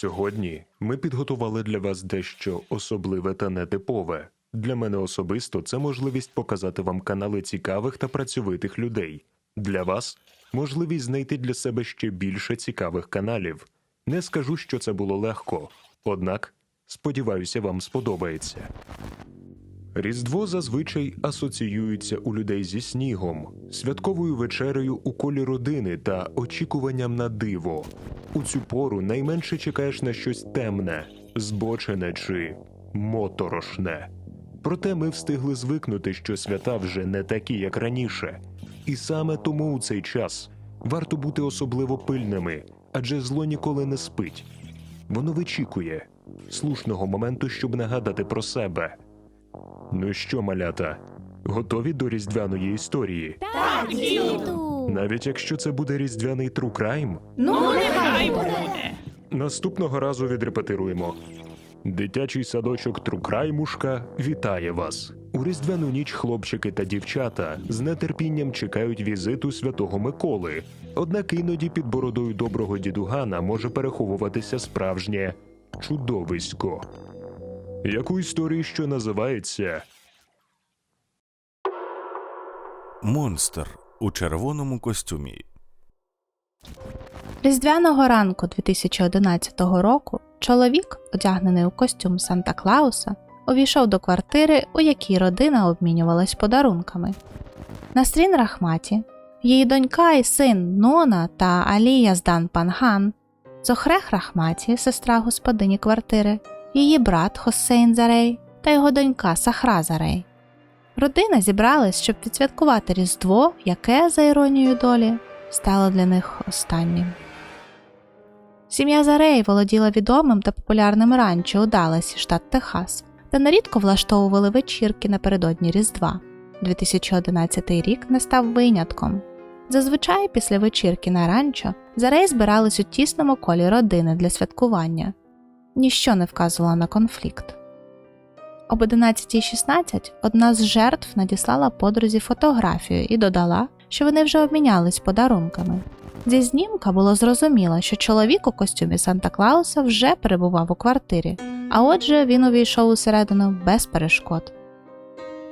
Сьогодні ми підготували для вас дещо особливе та нетипове. Для мене особисто це можливість показати вам канали цікавих та працьовитих людей. Для вас можливість знайти для себе ще більше цікавих каналів. Не скажу, що це було легко, однак сподіваюся, вам сподобається. Різдво зазвичай асоціюється у людей зі снігом, святковою вечерею у колі родини та очікуванням на диво. У цю пору найменше чекаєш на щось темне, збочене чи моторошне. Проте ми встигли звикнути, що свята вже не такі, як раніше. І саме тому у цей час варто бути особливо пильними, адже зло ніколи не спить. Воно вичікує слушного моменту, щоб нагадати про себе. Ну що, малята, готові до різдвяної історії? Так, діду. Навіть якщо це буде різдвяний crime, Ну, нехай буде. наступного разу відрепетируємо. Дитячий садочок Трукраймушка вітає вас. У різдвяну ніч хлопчики та дівчата з нетерпінням чекають візиту святого Миколи. Однак іноді під бородою доброго дідугана може переховуватися справжнє чудовисько. Як у історії, що називається Монстр у червоному костюмі. Різдвяного ранку 2011 року чоловік, одягнений у костюм Санта Клауса, увійшов до квартири, у якій родина обмінювалась подарунками. Насрін Рахматі, її донька і син Нона та Алія Здан Панган, Зохрех Рахматі, сестра господині квартири, її брат Хосейн Зарей та його донька Сахра Зарей. Родина зібралась, щоб відсвяткувати Різдво, яке, за іронією долі, стало для них останнім. Сім'я Зарей володіла відомим та популярним ранчо у Далласі, штат Техас, де нерідко влаштовували вечірки напередодні Різдва. 2011 рік не став винятком. Зазвичай після вечірки на ранчо Зарей збирались у тісному колі родини для святкування. Ніщо не вказувало на конфлікт. Об 11.16 одна з жертв надіслала подрузі фотографію і додала, що вони вже обмінялись подарунками. Зі знімка було зрозуміло, що чоловік у костюмі Санта Клауса вже перебував у квартирі, а отже, він увійшов усередину без перешкод.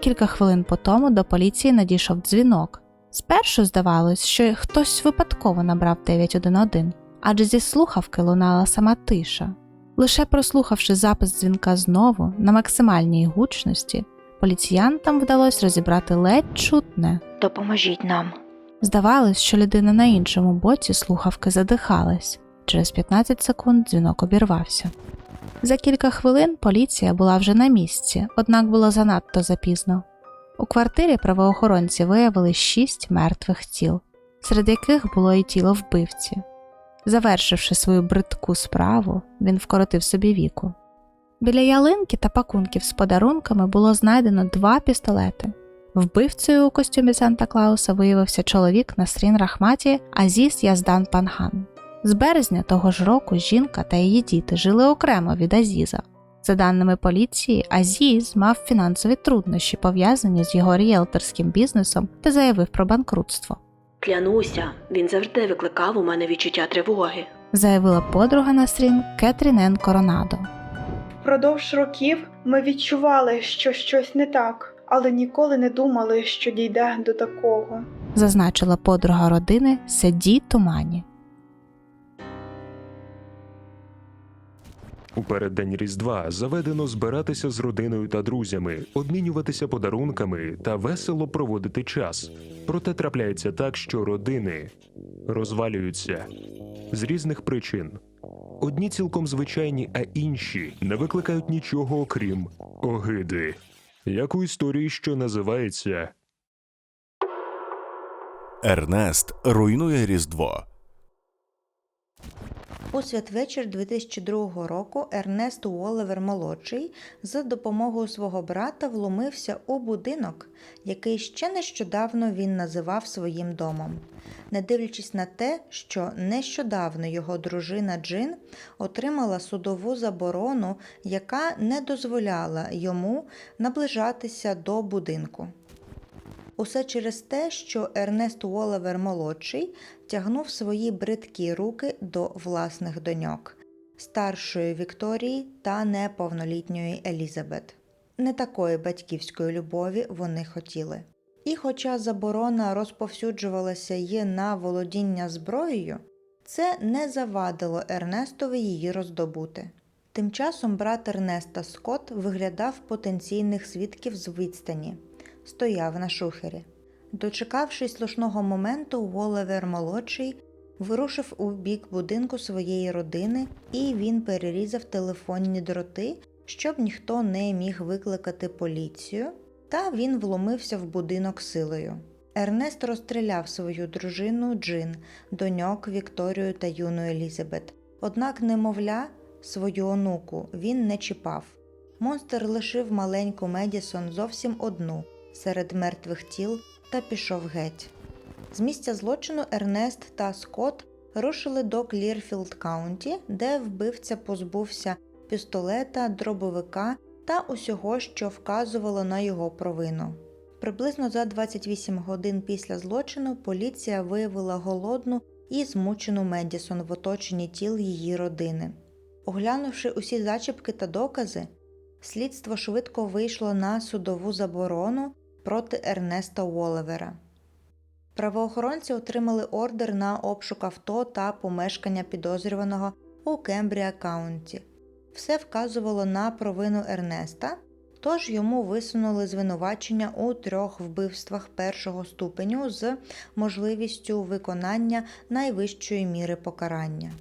Кілька хвилин по тому до поліції надійшов дзвінок. Спершу здавалось, що хтось випадково набрав 911, адже зі слухавки лунала сама тиша. Лише прослухавши запис дзвінка знову на максимальній гучності, поліціянтам вдалося розібрати ледь чутне. Допоможіть нам. Здавалось, що людина на іншому боці слухавки задихалась. Через 15 секунд дзвінок обірвався. За кілька хвилин поліція була вже на місці, однак було занадто запізно. У квартирі правоохоронці виявили шість мертвих тіл, серед яких було і тіло вбивці. Завершивши свою бридку справу, він вкоротив собі віку. Біля ялинки та пакунків з подарунками було знайдено два пістолети. Вбивцею у костюмі Санта Клауса виявився чоловік Насрін Рахматі Азіз Яздан Панган. З березня того ж року жінка та її діти жили окремо від Азіза. За даними поліції, Азіз мав фінансові труднощі, пов'язані з його ріелторським бізнесом та заявив про банкрутство. Клянуся, він завжди викликав у мене відчуття тривоги. Заявила подруга на стрім Кетрінен Коронадо. Впродовж років ми відчували, що щось не так, але ніколи не думали, що дійде до такого. Зазначила подруга родини Седі Тумані. У переддень Різдва заведено збиратися з родиною та друзями, обмінюватися подарунками та весело проводити час. Проте трапляється так, що родини розвалюються з різних причин. Одні цілком звичайні, а інші не викликають нічого окрім огиди. Як у історії, що називається Ернест руйнує Різдво. У святвечір 2002 року Ернест Уоллевер молодший за допомогою свого брата вломився у будинок, який ще нещодавно він називав своїм домом. Не дивлячись на те, що нещодавно його дружина Джин отримала судову заборону, яка не дозволяла йому наближатися до будинку. Усе через те, що Ернест Уоллевер молодший тягнув свої бридкі руки до власних доньок. старшої Вікторії та неповнолітньої Елізабет. Не такої батьківської любові вони хотіли. І хоча заборона розповсюджувалася й на володіння зброєю, це не завадило Ернестові її роздобути. Тим часом брат Ернеста Скотт виглядав потенційних свідків з відстані, стояв на шухері. Дочекавшись слушного моменту, Волевер молодший вирушив у бік будинку своєї родини, і він перерізав телефонні дроти, щоб ніхто не міг викликати поліцію, та він вломився в будинок силою. Ернест розстріляв свою дружину Джин, доньок Вікторію та юну Елізабет. Однак, немовля, свою онуку він не чіпав. Монстр лишив маленьку Медісон зовсім одну серед мертвих тіл та пішов геть. З місця злочину Ернест та Скотт рушили до Клірфілд Каунті, де вбивця позбувся пістолета, дробовика та усього, що вказувало на його провину. Приблизно за 28 годин після злочину поліція виявила голодну і змучену Медісон в оточенні тіл її родини. Оглянувши усі зачіпки та докази, слідство швидко вийшло на судову заборону проти Ернеста Уолевера. Правоохоронці отримали ордер на обшук авто та помешкання підозрюваного у Кембрія Каунті. Все вказувало на провину Ернеста, тож йому висунули звинувачення у трьох вбивствах першого ступеню з можливістю виконання найвищої міри покарання.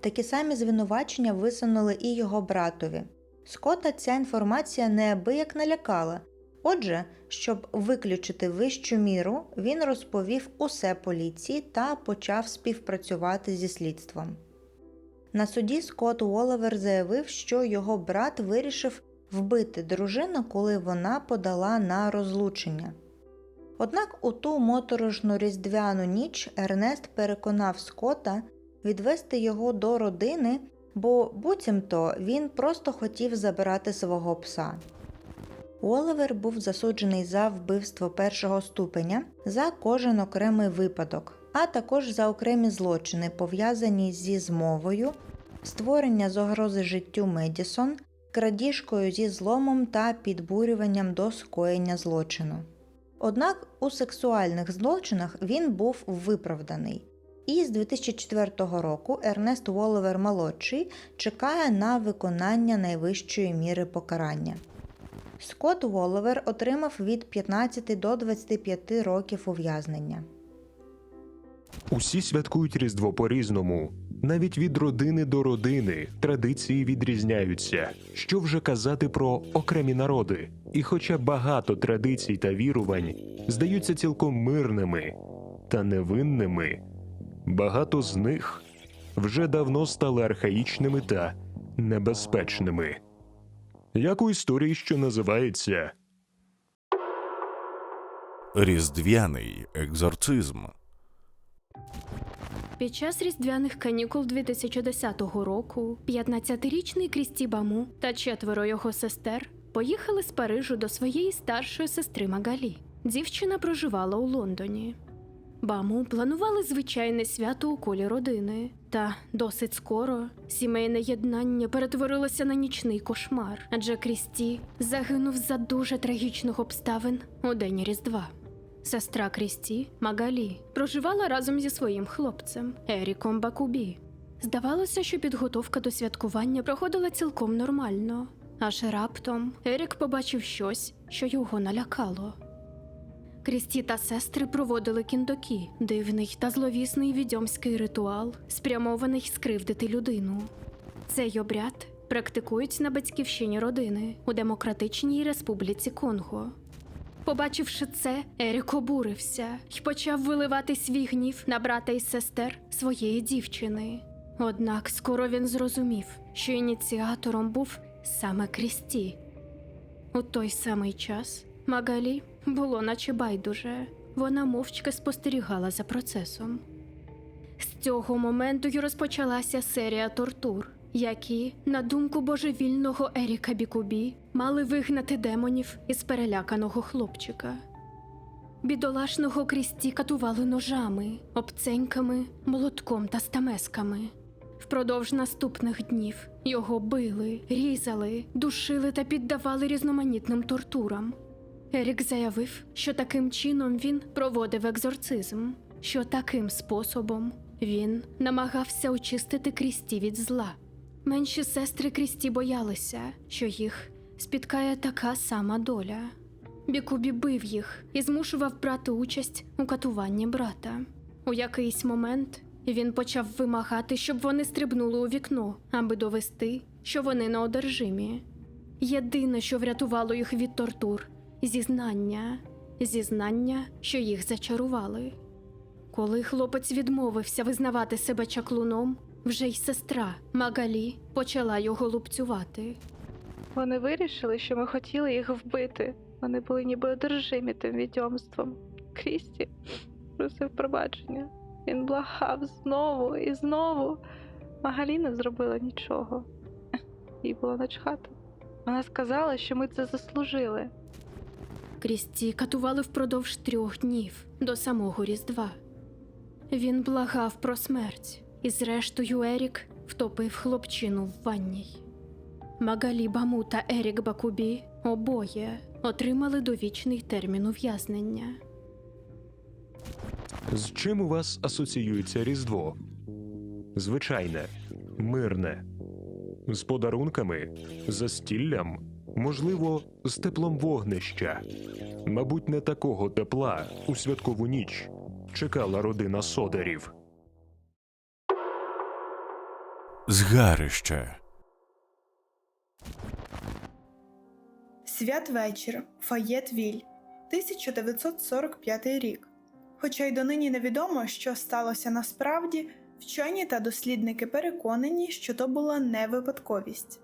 Такі самі звинувачення висунули і його братові. Скота ця інформація неабияк налякала. Отже, щоб виключити вищу міру, він розповів усе поліції та почав співпрацювати зі слідством. На суді Скотт Уоллевер заявив, що його брат вирішив вбити дружину, коли вона подала на розлучення. Однак у ту моторошну різдвяну ніч Ернест переконав Скотта відвести його до родини, бо буцімто він просто хотів забирати свого пса. Уоллевер був засуджений за вбивство першого ступеня за кожен окремий випадок, а також за окремі злочини, пов'язані зі змовою, створення загрози життю Медісон, крадіжкою зі зломом та підбурюванням до скоєння злочину. Однак у сексуальних злочинах він був виправданий. І з 2004 року Ернест Уоллевер молодший чекає на виконання найвищої міри покарання. Скотт Уоллевер отримав від 15 до 25 років ув'язнення. Усі святкують Різдво по-різному. Навіть від родини до родини традиції відрізняються. Що вже казати про окремі народи? І хоча багато традицій та вірувань здаються цілком мирними та невинними, багато з них вже давно стали архаїчними та небезпечними. Як у історії, що називається Різдвяний екзорцизм. Під час різдвяних канікул 2010 року 15-річний Крісті Баму та четверо його сестер поїхали з Парижу до своєї старшої сестри Магалі. Дівчина проживала у Лондоні. Баму планували звичайне свято у колі родини, та досить скоро сімейне єднання перетворилося на нічний кошмар, адже Крісті загинув за дуже трагічних обставин у день Різдва. Сестра Крісті Магалі проживала разом зі своїм хлопцем Еріком Бакубі. Здавалося, що підготовка до святкування проходила цілком нормально, аж раптом Ерік побачив щось, що його налякало. Крісті та сестри проводили кіндокі, дивний та зловісний відьомський ритуал, спрямований скривдити людину. Цей обряд практикують на батьківщині родини у Демократичній Республіці Конго. Побачивши це, Ерік обурився і почав виливати свій гнів на брата і сестер своєї дівчини. Однак скоро він зрозумів, що ініціатором був саме Крісті. У той самий час Магалі було наче байдуже. Вона мовчки спостерігала за процесом. З цього моменту й розпочалася серія тортур, які, на думку божевільного Еріка Бікубі, мали вигнати демонів із переляканого хлопчика. Бідолашного крісті катували ножами, обценьками, молотком та стамесками. Впродовж наступних днів його били, різали, душили та піддавали різноманітним тортурам. Ерік заявив, що таким чином він проводив екзорцизм, що таким способом він намагався очистити Крісті від зла. Менші сестри Крісті боялися, що їх спіткає така сама доля. Бікубі бив їх і змушував брати участь у катуванні брата. У якийсь момент він почав вимагати, щоб вони стрибнули у вікно, аби довести, що вони неодержимі. Єдине, що врятувало їх від тортур зізнання, зізнання, що їх зачарували. Коли хлопець відмовився визнавати себе чаклуном, вже й сестра Магалі почала його лупцювати. Вони вирішили, що ми хотіли їх вбити. Вони були ніби одержимі тим відьомством. Крісті просив пробачення. Він благав знову і знову. Магалі не зробила нічого. Їй було начхати. Вона сказала, що ми це заслужили. Крісті катували впродовж трьох днів до самого Різдва. Він благав про смерть, і зрештою Ерік втопив хлопчину в ванній. Магалі Баму та Ерік Бакубі обоє отримали довічний термін ув'язнення. З чим у вас асоціюється Різдво? Звичайне, мирне. З подарунками, застіллям, можливо, з теплом вогнища. Мабуть, не такого тепла у святкову ніч чекала родина содарів. Згарище. Святвечір, Фаєтвіль, 1945 рік. Хоча й донині невідомо, що сталося насправді, вчені та дослідники переконані, що то була не випадковість.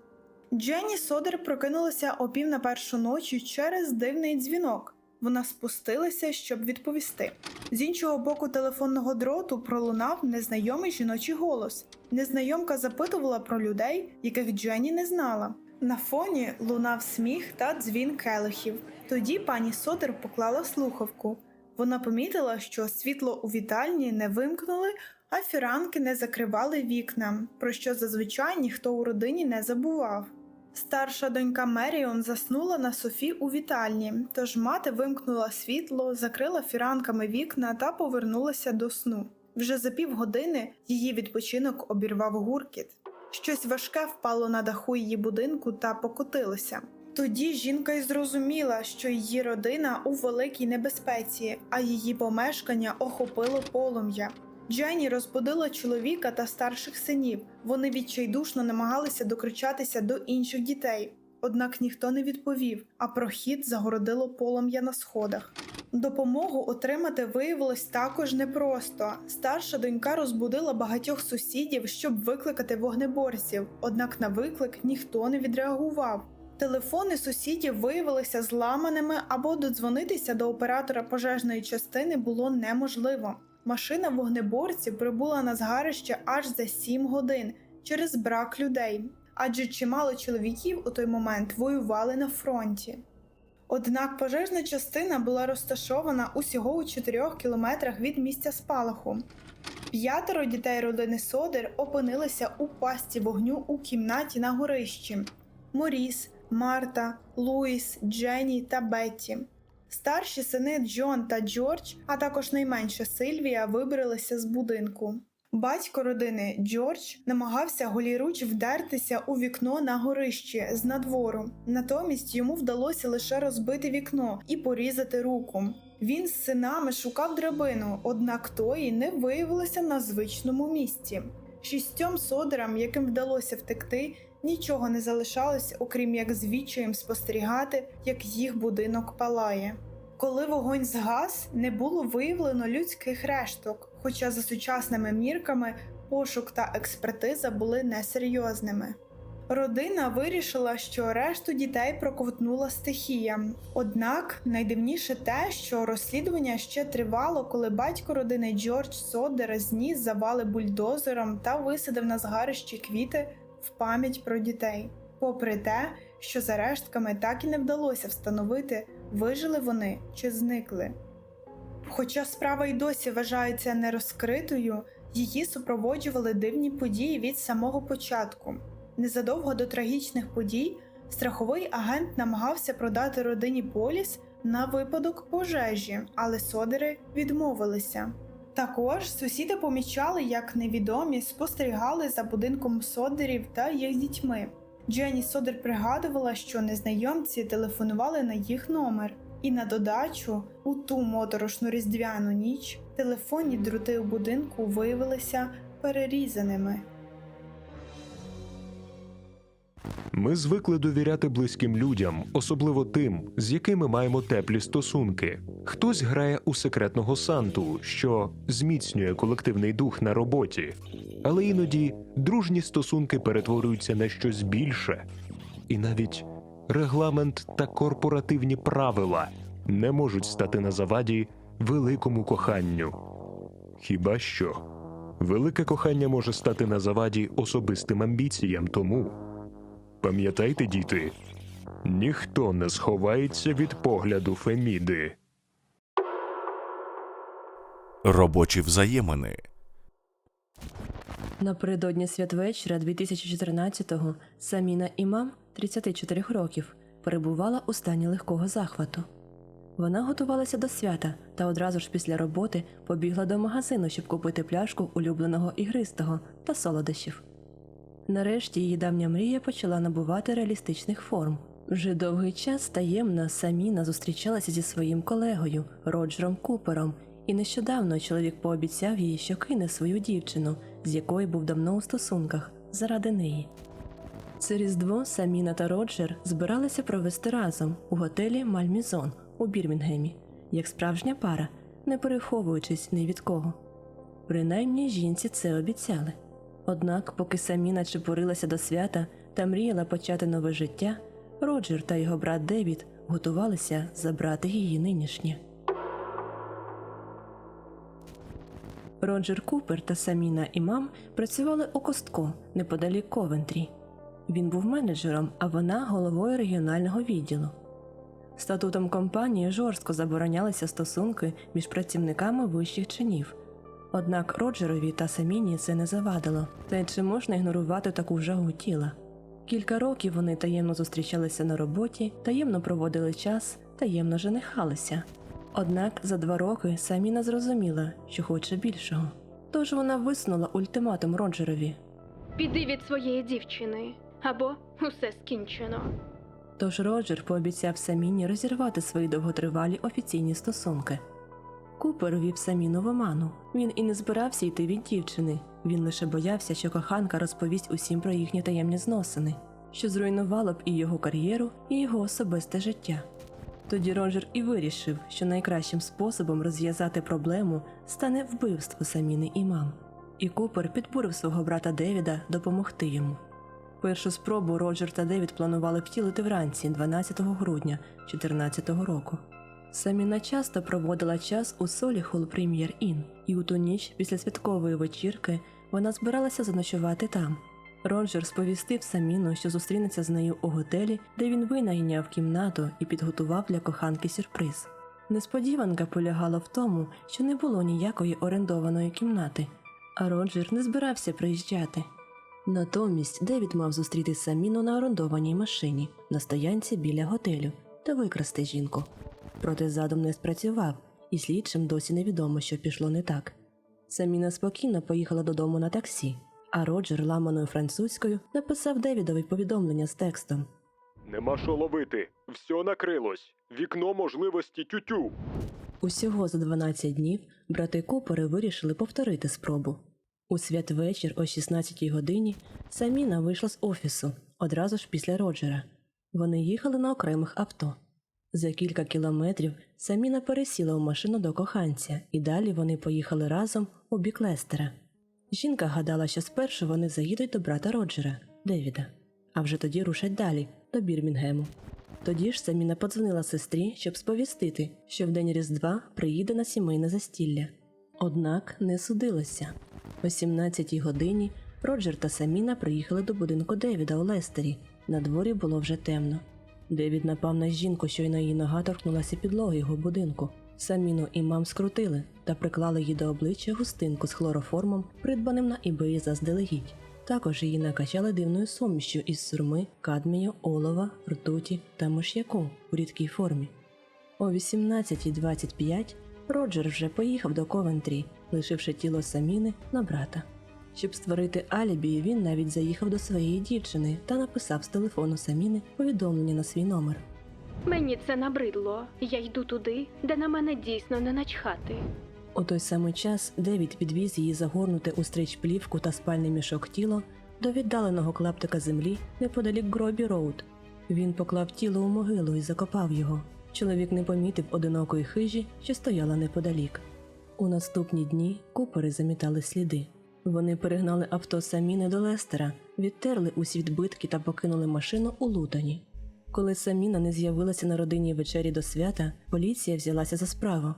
Дженні Содер прокинулася о пів на першу ночі через дивний дзвінок. Вона спустилася, щоб відповісти. З іншого боку телефонного дроту пролунав незнайомий жіночий голос. Незнайомка запитувала про людей, яких Дженні не знала. На фоні лунав сміх та дзвін келихів. Тоді пані Содер поклала слухавку. Вона помітила, що світло у вітальні не вимкнули, а фіранки не закривали вікна, про що зазвичай ніхто у родині не забував. Старша донька Меріон заснула на Софі у вітальні, тож мати вимкнула світло, закрила фіранками вікна та повернулася до сну. Вже за півгодини її відпочинок обірвав гуркіт. Щось важке впало на даху її будинку та покотилося. Тоді жінка й зрозуміла, що її родина у великій небезпеці, а її помешкання охопило полум'я. Дженні розбудила чоловіка та старших синів. Вони відчайдушно намагалися докричатися до інших дітей. Однак ніхто не відповів, а прохід загородило полум'я на сходах. Допомогу отримати виявилось також непросто. Старша донька розбудила багатьох сусідів, щоб викликати вогнеборців, однак на виклик ніхто не відреагував. Телефони сусідів виявилися зламаними або додзвонитися до оператора пожежної частини було неможливо. Машина вогнеборців прибула на згарище аж за 7 годин через брак людей, адже чимало чоловіків у той момент воювали на фронті. Однак пожежна частина була розташована усього у 4 кілометрах від місця спалаху. П'ятеро дітей родини Содер опинилися у пасті вогню у кімнаті на горищі: Моріс, Марта, Луїс, Дженні та Бетті. Старші сини Джон та Джордж, а також найменша Сильвія, вибралися з будинку. Батько родини Джордж намагався голіруч вдертися у вікно на горищі з надвору. Натомість йому вдалося лише розбити вікно і порізати руку. Він з синами шукав драбину, однак тої не виявилося на звичному місці. Шістьом содерам, яким вдалося втекти, нічого не залишалось, окрім як звідчаєм спостерігати, як їх будинок палає. Коли вогонь згас, не було виявлено людських решток, хоча за сучасними мірками пошук та експертиза були несерйозними. Родина вирішила, що решту дітей проковтнула стихія. Однак найдивніше те, що розслідування ще тривало, коли батько родини Джордж Содер зніс завали бульдозером та висадив на згарищі квіти в пам'ять про дітей. Попри те, що за рештками так і не вдалося встановити, вижили вони чи зникли. Хоча справа й досі вважається нерозкритою, Її супроводжували дивні події від самого початку. Незадовго до трагічних подій страховий агент намагався продати родині поліс на випадок пожежі, але содери відмовилися. Також сусіди помічали, як невідомі спостерігали за будинком содерів та їх дітьми. Дженні Содер пригадувала, що незнайомці телефонували на їх номер, і на додачу у ту моторошну різдвяну ніч телефонні дроти у будинку виявилися перерізаними. Ми звикли довіряти близьким людям, особливо тим, з якими маємо теплі стосунки. Хтось грає у секретного санту, що зміцнює колективний дух на роботі, але іноді дружні стосунки перетворюються на щось більше, і навіть регламент та корпоративні правила не можуть стати на заваді великому коханню. Хіба що велике кохання може стати на заваді особистим амбіціям, тому. Пам'ятайте, діти, ніхто не сховається від погляду Феміди. Робочі взаємини. Напередодні святвечора 2014-го Саміна Імам, 34 років, перебувала у стані легкого захвату. Вона готувалася до свята та одразу ж після роботи побігла до магазину, щоб купити пляшку улюбленого ігристого та солодощів. Нарешті її давня мрія почала набувати реалістичних форм. Вже довгий час таємно Саміна зустрічалася зі своїм колегою Роджером Купером, і нещодавно чоловік пообіцяв їй, що кине свою дівчину, з якою був давно у стосунках, заради неї. Це різдво Саміна та Роджер збиралися провести разом у готелі Мальмізон у Бірмінгемі, як справжня пара, не переховуючись ні від кого. Принаймні жінці це обіцяли. Однак, поки Саміна чепурилася до свята та мріяла почати нове життя, Роджер та його брат Девід готувалися забрати її нинішнє. Роджер Купер та Саміна Імам працювали у Костко неподалік Ковентрі. Він був менеджером, а вона головою регіонального відділу. Статутом компанії жорстко заборонялися стосунки між працівниками вищих чинів. Однак Роджерові та Саміні це не завадило, та й чи можна ігнорувати таку жагу тіла? Кілька років вони таємно зустрічалися на роботі, таємно проводили час, таємно женихалися. Однак за два роки Саміна зрозуміла, що хоче більшого. Тож вона висунула ультиматум Роджерові. Піди від своєї дівчини, або усе скінчено. Тож Роджер пообіцяв Саміні розірвати свої довготривалі офіційні стосунки. Купер вів Саміну в оману. Він і не збирався йти від дівчини. Він лише боявся, що коханка розповість усім про їхні таємні зносини, що зруйнувало б і його кар'єру, і його особисте життя. Тоді Роджер і вирішив, що найкращим способом розв'язати проблему стане вбивство Саміни і мам. І Купер підбурив свого брата Девіда допомогти йому. Першу спробу Роджер та Девід планували втілити вранці 12 грудня 2014 року. Саміна часто проводила час у Соліхол Прем'єр Ін, і у ту ніч після святкової вечірки вона збиралася заночувати там. Роджер сповістив Саміну, що зустрінеться з нею у готелі, де він винайняв кімнату і підготував для коханки сюрприз. Несподіванка полягала в тому, що не було ніякої орендованої кімнати, а Роджер не збирався приїжджати. Натомість Девід мав зустріти Саміну на орендованій машині на стоянці біля готелю та викрасти жінку. Проте задум не спрацював, і слідчим досі невідомо, що пішло не так. Саміна спокійно поїхала додому на таксі, а Роджер ламаною французькою написав Девідові повідомлення з текстом. Нема що ловити. Все накрилось. Вікно можливості тютю. Усього за 12 днів брати Купери вирішили повторити спробу. У святвечір о 16-й годині Саміна вийшла з офісу одразу ж після Роджера. Вони їхали на окремих авто. За кілька кілометрів Саміна пересіла в машину до коханця, і далі вони поїхали разом у бік Лестера. Жінка гадала, що спершу вони заїдуть до брата Роджера, Девіда, а вже тоді рушать далі, до Бірмінгему. Тоді ж Саміна подзвонила сестрі, щоб сповістити, що в день Різдва приїде на сімейне застілля. Однак не судилося. О 17-й годині Роджер та Саміна приїхали до будинку Девіда у Лестері. На дворі було вже темно. Девід напав на жінку, щойно її нога торкнулася підлоги його будинку. Саміну і мам скрутили та приклали їй до обличчя густинку з хлороформом, придбаним на eBay заздалегідь. Також її накачали дивною сумішю із сурми, кадмію, олова, ртуті та миш'яку у рідкій формі. О 18.25 Роджер вже поїхав до Ковентрі, лишивши тіло Саміни на брата. Щоб створити алібі, він навіть заїхав до своєї дівчини та написав з телефону Саміни повідомлення на свій номер. Мені це набридло. Я йду туди, де на мене дійсно не начхати. У той самий час Девід відвіз її загорнуте у стрич плівку та спальний мішок тіло до віддаленого клаптика землі неподалік Гробі Роуд. Він поклав тіло у могилу і закопав його. Чоловік не помітив одинокої хижі, що стояла неподалік. У наступні дні купери замітали сліди. Вони перегнали авто Саміни до Лестера, відтерли усі відбитки та покинули машину у Лутоні. Коли Саміна не з'явилася на родинній вечері до свята, поліція взялася за справу.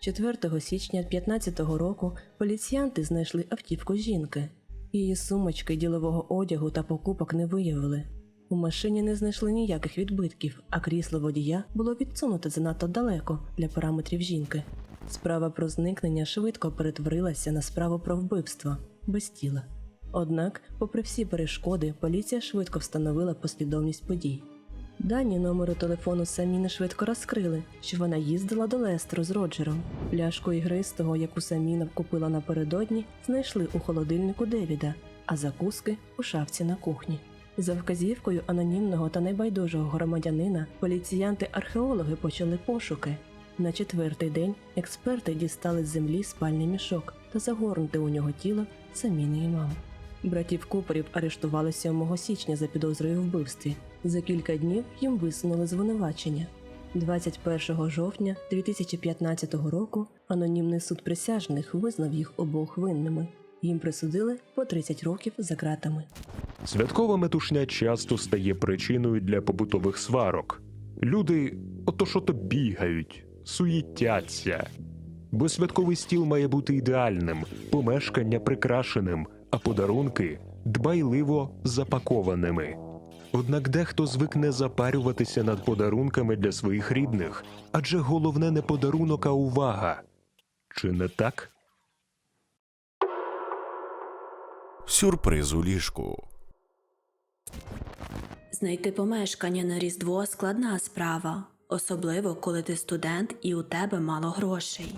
4 січня 15-го року поліціянти знайшли автівку жінки. Її сумочки, ділового одягу та покупок не виявили. У машині не знайшли ніяких відбитків, а крісло водія було відсунуте занадто далеко для параметрів жінки. Справа про зникнення швидко перетворилася на справу про вбивство без тіла. Однак, попри всі перешкоди, поліція швидко встановила послідовність подій. Дані номеру телефону Саміни швидко розкрили, що вона їздила до Лестеру з Роджером. Пляшку ігристого, яку Саміна купила напередодні, знайшли у холодильнику Девіда, а закуски у шафці на кухні. За вказівкою анонімного та небайдужого громадянина поліціянти-археологи почали пошуки. На четвертий день експерти дістали з землі спальний мішок та загорнути у нього тіло Саміни мами. Братів Куперів арештували 7 січня за підозрою в вбивстві. За кілька днів їм висунули звинувачення. 21 жовтня 2015 року анонімний суд присяжних визнав їх обох винними. Їм присудили по 30 років за ґратами. Святкова метушня часто стає причиною для побутових сварок. Люди ото що то бігають, суїтяться. Бо святковий стіл має бути ідеальним, помешкання прикрашеним, а подарунки дбайливо запакованими. Однак дехто звикне запарюватися над подарунками для своїх рідних, адже головне не подарунок, а увага. Чи не так? Сюрприз у ліжку. Знайти помешкання на Різдво складна справа, особливо коли ти студент і у тебе мало грошей.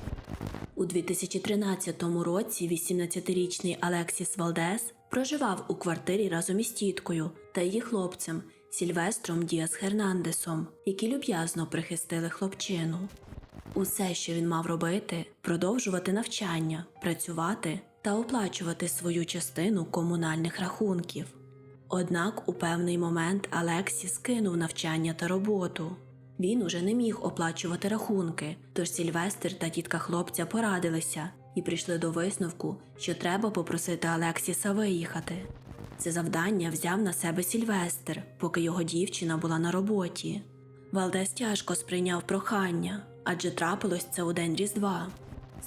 У 2013 році 18-річний Алексіс Валдес проживав у квартирі разом із тіткою та її хлопцем Сільвестром Діас Хернандесом, які люб'язно прихистили хлопчину. Усе, що він мав робити, продовжувати навчання, працювати та оплачувати свою частину комунальних рахунків. Однак у певний момент Алексі скинув навчання та роботу. Він уже не міг оплачувати рахунки, тож Сільвестр та тітка хлопця порадилися і прийшли до висновку, що треба попросити Алексіса виїхати. Це завдання взяв на себе Сільвестр, поки його дівчина була на роботі. Валдес тяжко сприйняв прохання, адже трапилось це у день Різдва.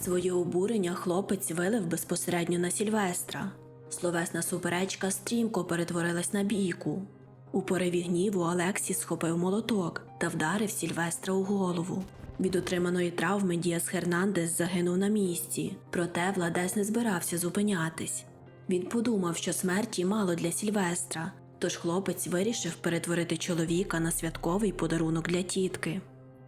Своє обурення хлопець вилив безпосередньо на Сільвестра. Словесна суперечка стрімко перетворилась на бійку. У пориві гніву Алексій схопив молоток та вдарив Сільвестра у голову. Від отриманої травми Діас Хернандес загинув на місці, проте Владес не збирався зупинятись. Він подумав, що смерті мало для Сільвестра, тож хлопець вирішив перетворити чоловіка на святковий подарунок для тітки.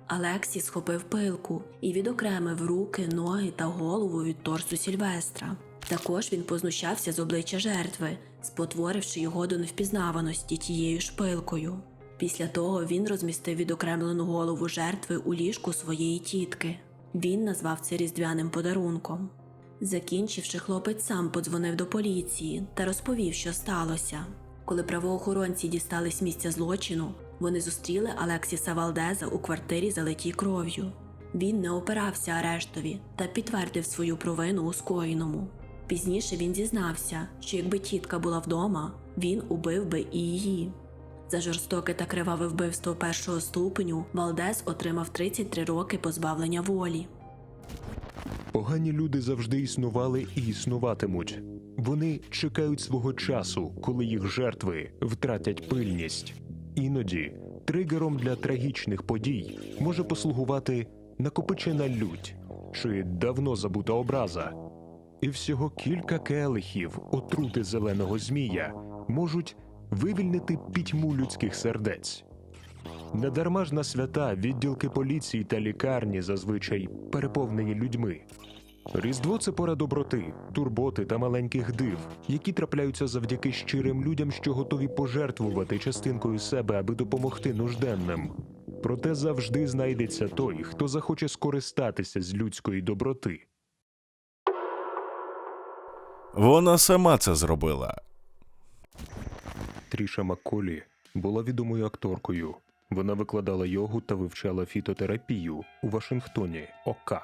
Алексій схопив пилку і відокремив руки, ноги та голову від торсу Сільвестра. Також він познущався з обличчя жертви, спотворивши його до невпізнаваності тією шпилкою. Після того він розмістив відокремлену голову жертви у ліжку своєї тітки. Він назвав це різдвяним подарунком. Закінчивши, хлопець сам подзвонив до поліції та розповів, що сталося. Коли правоохоронці дістались місця злочину, вони зустріли Алексіса Валдеза у квартирі, залитій кров'ю. Він не опирався арештові та підтвердив свою провину у скоєному. Пізніше він зізнався, що якби тітка була вдома, він убив би і її. За жорстоке та криваве вбивство першого ступеню Валдес отримав 33 роки позбавлення волі. Погані люди завжди існували і існуватимуть. Вони чекають свого часу, коли їх жертви втратять пильність. Іноді тригером для трагічних подій може послугувати накопичена лють чи давно забута образа. І всього кілька келихів отрути зеленого змія можуть вивільнити пітьму людських сердець. Недарма ж на свята відділки поліції та лікарні зазвичай переповнені людьми. Різдво це пора доброти, турботи та маленьких див, які трапляються завдяки щирим людям, що готові пожертвувати частинкою себе, аби допомогти нужденним. Проте завжди знайдеться той, хто захоче скористатися з людської доброти. Вона сама це зробила. Тріша Макколі була відомою акторкою. Вона викладала йогу та вивчала фітотерапію у Вашингтоні, ОК.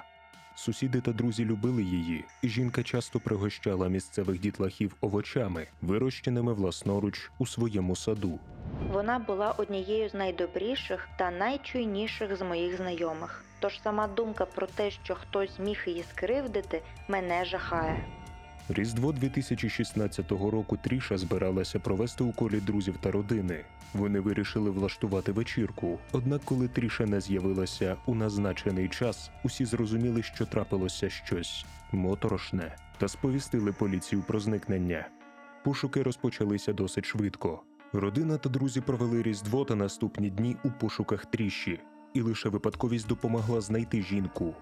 Сусіди та друзі любили її, і жінка часто пригощала місцевих дітлахів овочами, вирощеними власноруч у своєму саду. Вона була однією з найдобріших та найчуйніших з моїх знайомих. Тож сама думка про те, що хтось міг її скривдити, мене жахає. Різдво 2016 року Тріша збиралася провести у колі друзів та родини. Вони вирішили влаштувати вечірку. Однак, коли Тріша не з'явилася у назначений час, усі зрозуміли, що трапилося щось моторошне, та сповістили поліцію про зникнення. Пошуки розпочалися досить швидко. Родина та друзі провели Різдво та наступні дні у пошуках Тріші, і лише випадковість допомогла знайти жінку.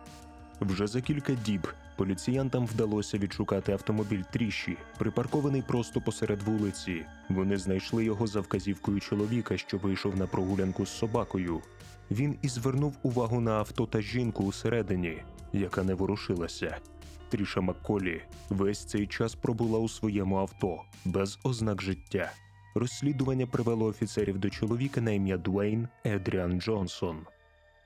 Вже за кілька діб поліціянтам вдалося відшукати автомобіль Тріші, припаркований просто посеред вулиці. Вони знайшли його за вказівкою чоловіка, що вийшов на прогулянку з собакою. Він і звернув увагу на авто та жінку усередині, яка не ворушилася. Тріша Макколі весь цей час пробула у своєму авто без ознак життя. Розслідування привело офіцерів до чоловіка на ім'я Дуейн Едріан Джонсон.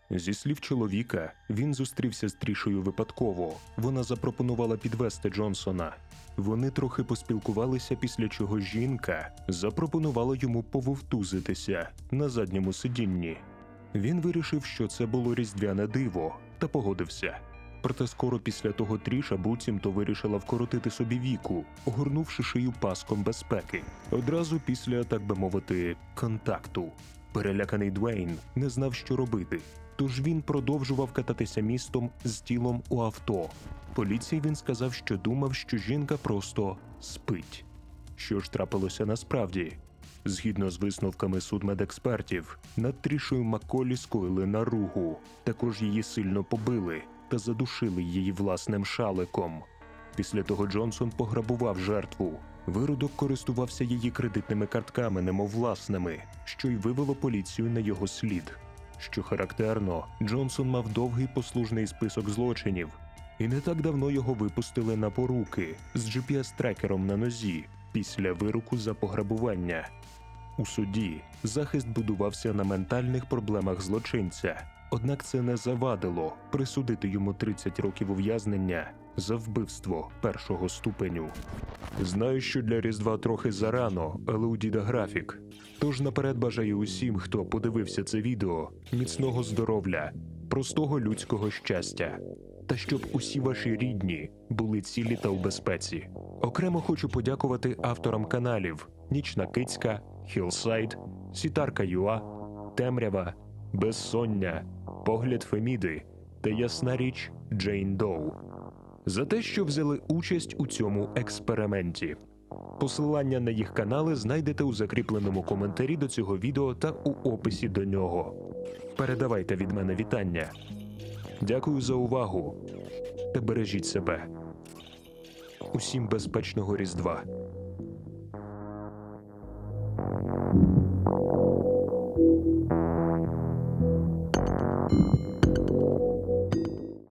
Зі слів чоловіка, він зустрівся з Трішою випадково. Вона запропонувала підвести Джонсона. Вони трохи поспілкувалися, після чого жінка запропонувала йому пововтузитися на задньому сидінні. Він вирішив, що це було різдвяне диво, та погодився. Проте скоро після того Тріша буцімто вирішила вкоротити собі віку, огорнувши шию паском безпеки. Одразу після, так би мовити, контакту. Переляканий Дуейн не знав, що робити. Тож він продовжував кататися містом з тілом у авто. Поліції він сказав, що думав, що жінка просто спить. Що ж трапилося насправді? Згідно з висновками судмедекспертів, над Трішою Макколі скоїли наругу. Також її сильно побили та задушили її власним шаликом. Після того Джонсон пограбував жертву. Виродок користувався її кредитними картками, немов власними, що й вивело поліцію на його слід. Що характерно, Джонсон мав довгий послужний список злочинів, і не так давно його випустили на поруки з GPS-трекером на нозі після вироку за пограбування. У суді захист будувався на ментальних проблемах злочинця, однак це не завадило присудити йому 30 років ув'язнення за вбивство першого ступеню. Знаю, що для Різдва трохи зарано, але у діда графік. Тож наперед бажаю усім, хто подивився це відео, міцного здоров'я, простого людського щастя. Та щоб усі ваші рідні були цілі та у безпеці. Окремо хочу подякувати авторам каналів Нічна Кицька, Хілсайд, Сітарка Юа, Темрява, Безсоння, Погляд Феміди та ясна річ Джейн Доу за те, що взяли участь у цьому експерименті. Посилання на їх канали знайдете у закріпленому коментарі до цього відео та у описі до нього. Передавайте від мене вітання. Дякую за увагу та бережіть себе. Усім безпечного Різдва.